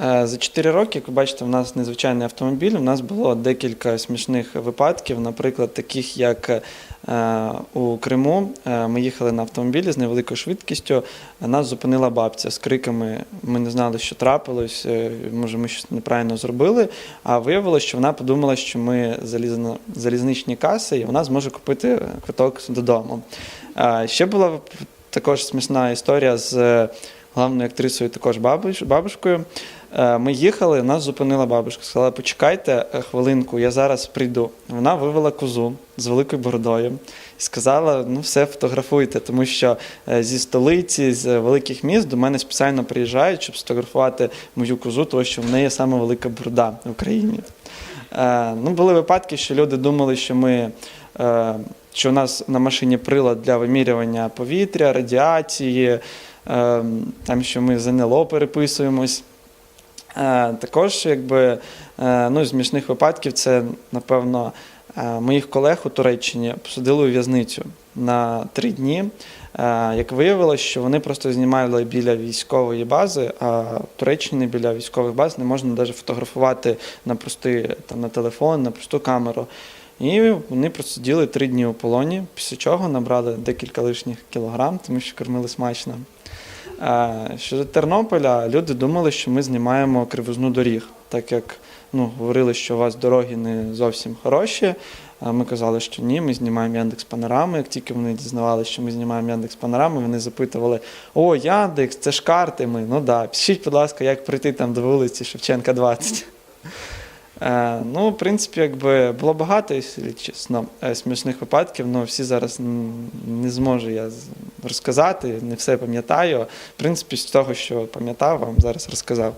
Е, За 4 роки, як ви бачите, у нас незвичайний автомобіль. У нас було декілька смішних випадків, наприклад, таких як е, у Криму. Е, Ми їхали на автомобілі з невеликою швидкістю. Нас зупинила бабця з криками. Ми не знали, що трапилось. Може, ми щось неправильно зробили. А виявилося, що вона подумала, що ми залізничні каси, і вона зможе купити квиток додому. Ще була також смішна історія з головною актрисою, також бабуш- бабушкою. Е, Ми їхали, нас зупинила бабушка. Сказала, почекайте е, хвилинку, я зараз прийду. Вона вивела козу з великою бородою і сказала: ну все, фотографуйте, тому що е, зі столиці, з великих міст до мене спеціально приїжджають, щоб сфотографувати мою козу, тому що в неї саме велика борода в Україні. Ну, були випадки, що люди думали, що ми. Що у нас на машині прилад для вимірювання повітря, радіації, там, що ми з НЛО переписуємось. Е, Також, якби, е, ну, з смішних випадків, це, напевно, е, моїх колег у Туреччині посадили у в'язницю на три дні. Як виявилось, що вони просто знімали біля військової бази, а в Туреччині біля військових баз не можна навіть фотографувати на простий там, на телефон, на просту камеру. І вони просиділи три дні у полоні, після чого набрали декілька лишніх кілограм, тому що кормили смачно. Е, Щодо Тернополя, люди думали, що ми знімаємо кривизну доріг, так як ну, говорили, що у вас дороги не зовсім хороші. Ми казали, що ні, ми знімаємо Яндекс Панорами. Як тільки вони дізнавалися, що ми знімаємо Яндекс Панорами, вони запитували: О, Яндекс, це ж карти ми. Ну да, пишіть, будь ласка, як прийти там до вулиці Шевченка 20. Е, Ну, в принципі, якби було багато, чесно, е, смішних випадків, але всі зараз не зможу я розказати, не все пам'ятаю. В принципі, з того, що пам'ятав, вам зараз розказав.